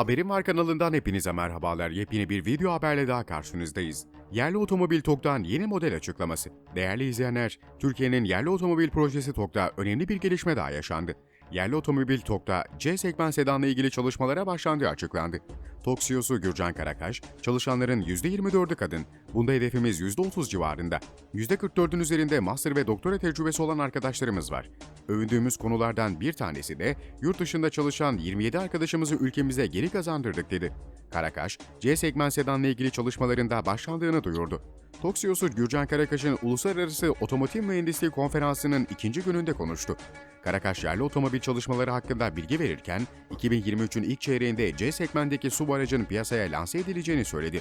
Haberim Var kanalından hepinize merhabalar. Yepyeni bir video haberle daha karşınızdayız. Yerli otomobil TOG'dan yeni model açıklaması. Değerli izleyenler, Türkiye'nin yerli otomobil projesi TOG'da önemli bir gelişme daha yaşandı. Yerli otomobil TOG'da C segment sedanla ilgili çalışmalara başlandığı açıklandı. TOG CEO'su Gürcan Karakaş, çalışanların %24'ü kadın, bunda hedefimiz %30 civarında. %44'ün üzerinde master ve doktora tecrübesi olan arkadaşlarımız var. Övündüğümüz konulardan bir tanesi de yurt dışında çalışan 27 arkadaşımızı ülkemize geri kazandırdık dedi. Karakaş, C segment sedanla ilgili çalışmalarında başlandığını duyurdu. TOG CEO'su Gürcan Karakaş'ın Uluslararası Otomotiv Mühendisliği Konferansı'nın ikinci gününde konuştu. Karakaş yerli otomobil çalışmaları hakkında bilgi verirken, 2023'ün ilk çeyreğinde C segmentindeki SUV aracın piyasaya lanse edileceğini söyledi.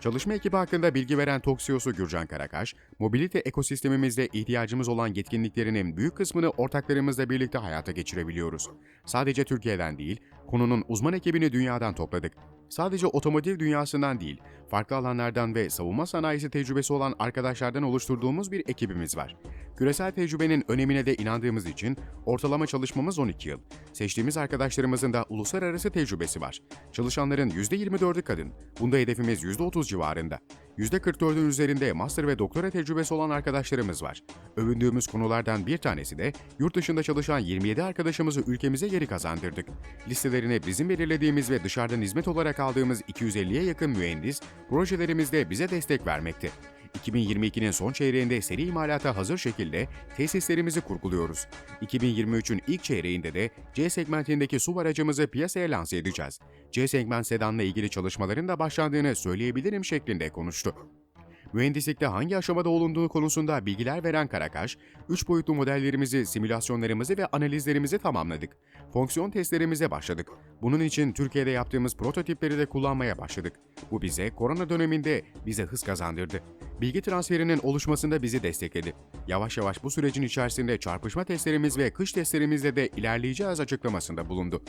Çalışma ekibi hakkında bilgi veren TOG CEO'su Gürcan Karakaş, mobilite ekosistemimizde ihtiyacımız olan yetkinliklerinin büyük kısmını ortaklarımızla birlikte hayata geçirebiliyoruz. Sadece Türkiye'den değil, konunun uzman ekibini dünyadan topladık. Sadece otomotiv dünyasından değil, farklı alanlardan ve savunma sanayisi tecrübesi olan arkadaşlardan oluşturduğumuz bir ekibimiz var. Küresel tecrübenin önemine de inandığımız için ortalama çalışmamız 12 yıl. Seçtiğimiz arkadaşlarımızın da uluslararası tecrübesi var. Çalışanların %24'ü kadın. Bunda hedefimiz %30 civarında. %44'ün üzerinde master ve doktora tecrübesi olan arkadaşlarımız var. Övündüğümüz konulardan bir tanesi de yurt dışında çalışan 27 arkadaşımızı ülkemize geri kazandırdık. Listelerine bizim belirlediğimiz ve dışarıdan hizmet olarak aldığımız 250'ye yakın mühendis projelerimizde bize destek vermekte. 2022'nin son çeyreğinde seri imalata hazır şekilde tesislerimizi kurguluyoruz. 2023'ün ilk çeyreğinde de C segmentindeki SUV aracımızı piyasaya lanse edeceğiz. C segment sedanla ilgili çalışmaların da başlandığını söyleyebilirim şeklinde konuştu. Mühendislikte hangi aşamada olunduğu konusunda bilgiler veren Karakaş, 3 boyutlu modellerimizi, simülasyonlarımızı ve analizlerimizi tamamladık. Fonksiyon testlerimize başladık. Bunun için Türkiye'de yaptığımız prototipleri de kullanmaya başladık. Bu bize korona döneminde bize hız kazandırdı. Bilgi transferinin oluşmasında bizi destekledi. Yavaş yavaş bu sürecin içerisinde çarpışma testlerimiz ve kış testlerimizle de ilerleyeceğiz açıklamasında bulundu.